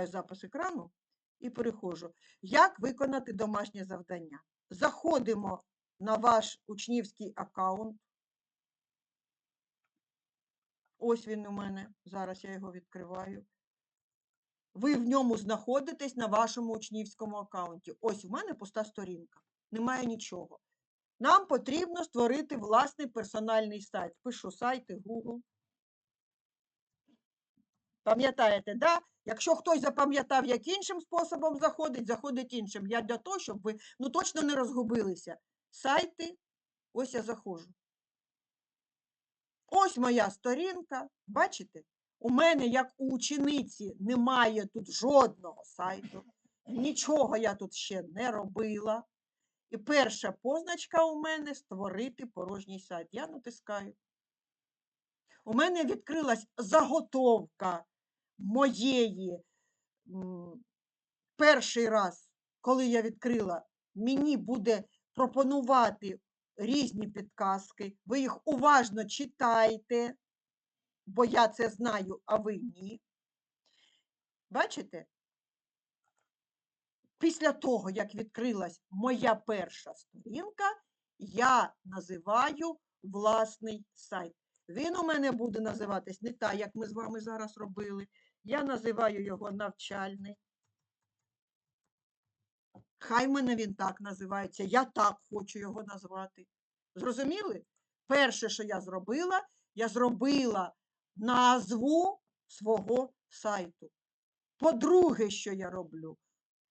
Вмикаю запис екрану і переходжу. Як виконати домашнє завдання? Заходимо на ваш учнівський аккаунт. Ось він у мене. Зараз я його відкриваю. Ви в ньому знаходитесь на вашому учнівському аккаунті. Ось у мене пуста сторінка. Немає нічого. Нам потрібно створити власний персональний сайт. Пишу сайти Google. Пам'ятаєте, да? Якщо хтось запам'ятав, як іншим способом заходить, заходить іншим. Я для того, щоб ви ну, точно не розгубилися. Сайти, ось я заходжу. Ось моя сторінка. Бачите? У мене, як у учениці, немає тут жодного сайту. Нічого я тут ще не робила. І перша позначка у мене створити порожній сайт. Я натискаю. У мене відкрилась заготовка моєї перший раз, коли я відкрила, мені буде пропонувати різні підказки. Ви їх уважно читайте, бо я це знаю, а ви ні. Бачите? Після того, як відкрилась моя перша сторінка, я називаю власний сайт. Він у мене буде називатись не так, як ми з вами зараз робили. Я називаю його навчальний. Хай мене він так називається. Я так хочу його назвати. Зрозуміли? Перше, що я зробила, я зробила назву свого сайту. По-друге, що я роблю?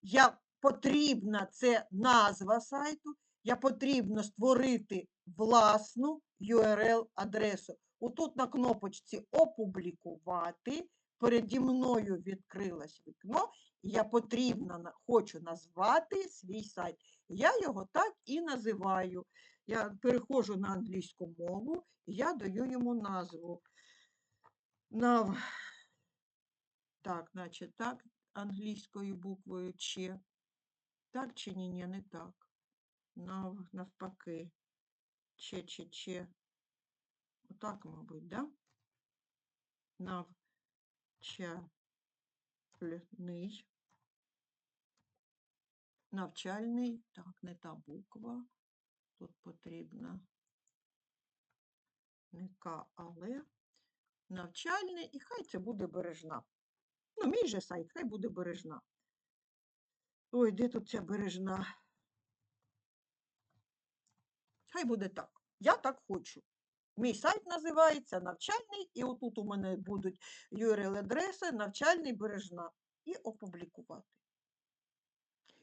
Я потрібна це назва сайту, я потрібно створити власну URL-адресу. Отут на кнопочці Опублікувати переді мною відкрилось вікно, і я потрібно хочу назвати свій сайт. Я його так і називаю. Я переходжу на англійську мову, і я даю йому назву. Нав... Так, значить, так, англійською буквою Ч. Так чи ні, ні, не так. Нав... Навпаки. Че, че, че. Отак, мабуть, да? Навчальний. Навчальний. Так, не та буква. Тут потрібна не К, але навчальний, і хай це буде бережна. Ну, мій же сайт, хай буде бережна. Ой, де тут ця бережна? Хай буде так. Я так хочу. Мій сайт називається навчальний, і отут у мене будуть URL-адреси навчальний бережна. І опублікувати.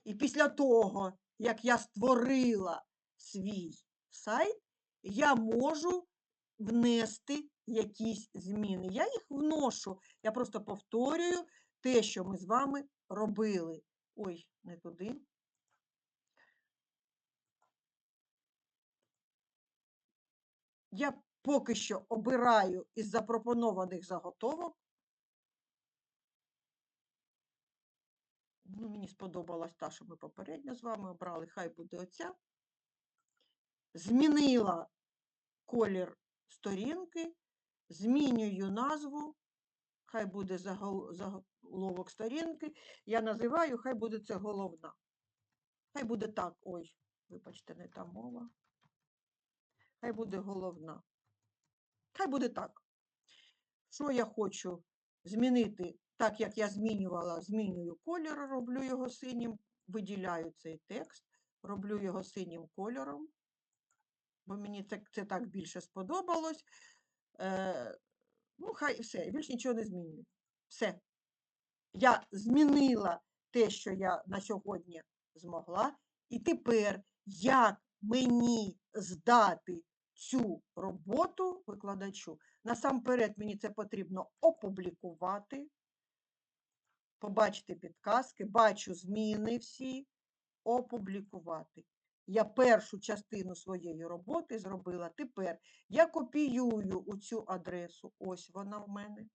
І після того, як я створила свій сайт, я можу внести якісь зміни. Я їх вношу. Я просто повторюю те, що ми з вами робили. Ой, не туди. Я поки що обираю із запропонованих заготовок. Ну, мені сподобалась та, що ми попередньо з вами обрали, хай буде оця. Змінила колір сторінки, змінюю назву, хай буде загол- заголовок сторінки. Я називаю, хай буде це головна. Хай буде так. Ой, вибачте, не та мова. Хай буде головна. Хай буде так. Що я хочу змінити, так як я змінювала, змінюю колір, роблю його синім, виділяю цей текст, роблю його синім кольором, бо мені це, це так більше сподобалось. Е, ну, хай все, більш нічого не змінюю. Все. Я змінила те, що я на сьогодні змогла. І тепер, як мені здати цю роботу викладачу, насамперед мені це потрібно опублікувати, побачити підказки, бачу зміни всі, опублікувати. Я першу частину своєї роботи зробила. Тепер я копіюю у цю адресу, ось вона в мене.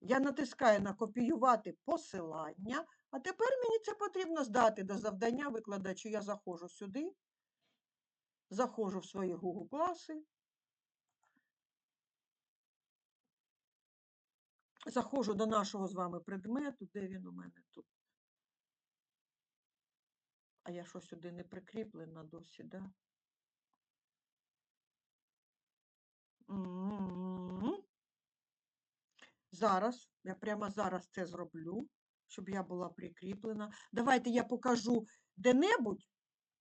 Я натискаю на копіювати посилання, а тепер мені це потрібно здати до завдання викладачу. Я заходжу сюди, заходжу в свої Google класи. Заходжу до нашого з вами предмету. Де він у мене тут? А я що сюди не прикріплена досі, да? М. Зараз, я прямо зараз це зроблю, щоб я була прикріплена. Давайте я покажу де-небудь,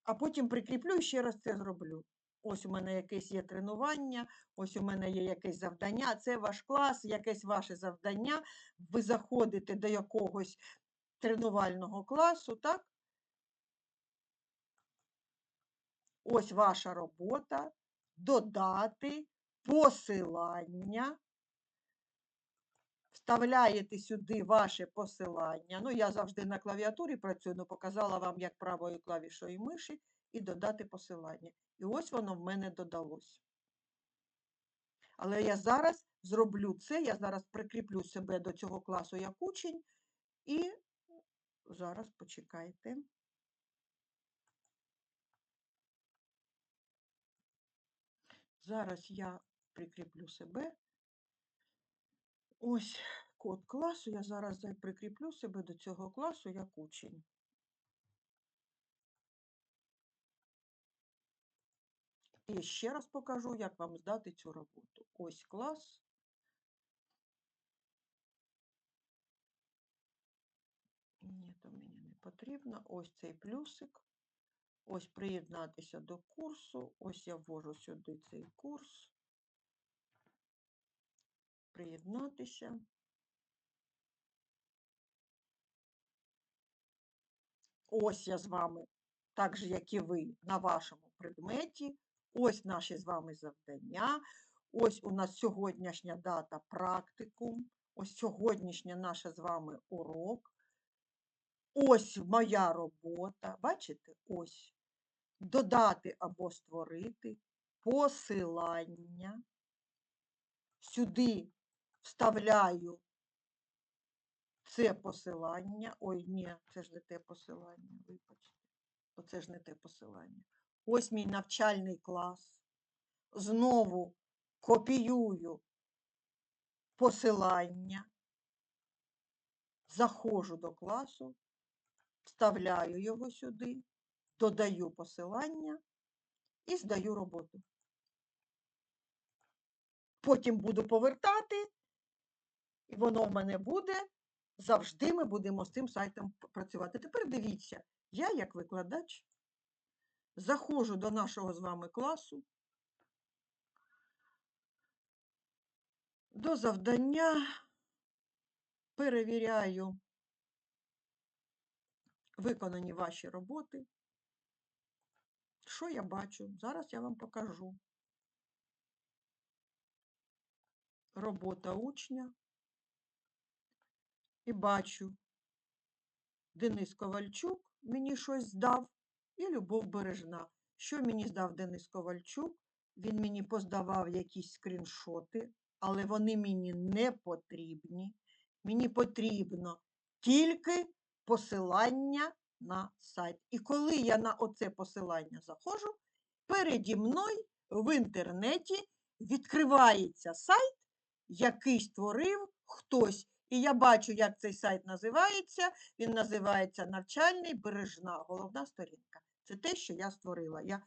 а потім прикріплю і ще раз це зроблю. Ось у мене якесь є тренування, ось у мене є якесь завдання. Це ваш клас, якесь ваше завдання. Ви заходите до якогось тренувального класу, так? Ось ваша робота. Додати посилання. Вставляєте сюди ваше посилання. Ну, я завжди на клавіатурі працюю, але показала вам, як правою клавішою миші, і додати посилання. І ось воно в мене додалось. Але я зараз зроблю це, я зараз прикріплю себе до цього класу як учень, і зараз почекайте. Зараз я прикріплю себе. Ось код класу. Я зараз прикріплю себе до цього класу як учень. І ще раз покажу, як вам здати цю роботу. Ось клас. Ні, то мені не потрібно. Ось цей плюсик. Ось приєднатися до курсу. Ось я ввожу сюди цей курс. Приєднатися. Ось я з вами, так же, як і ви, на вашому предметі. Ось наші з вами завдання. Ось у нас сьогоднішня дата практикум. Ось сьогоднішня наша з вами урок. Ось моя робота. Бачите? Ось. Додати або створити посилання. Сюди вставляю це посилання. Ой, ні, це ж не те посилання, вибачте. Оце ж не те посилання. Ось мій навчальний клас. Знову копіюю посилання, заходжу до класу, вставляю його сюди, додаю посилання і здаю роботу. Потім буду повертати, і воно в мене буде. Завжди ми будемо з цим сайтом працювати. Тепер дивіться, я як викладач заходжу до нашого з вами класу, до завдання, перевіряю виконані ваші роботи. Що я бачу? Зараз я вам покажу. Робота учня. І бачу, Денис Ковальчук мені щось здав і Любов Бережна. Що мені здав Денис Ковальчук? Він мені поздавав якісь скріншоти, але вони мені не потрібні. Мені потрібно тільки посилання на сайт. І коли я на оце посилання заходжу, переді мною в інтернеті відкривається сайт, який створив хтось. І я бачу, як цей сайт називається. Він називається Навчальний бережна головна сторінка. Це те, що я створила. Я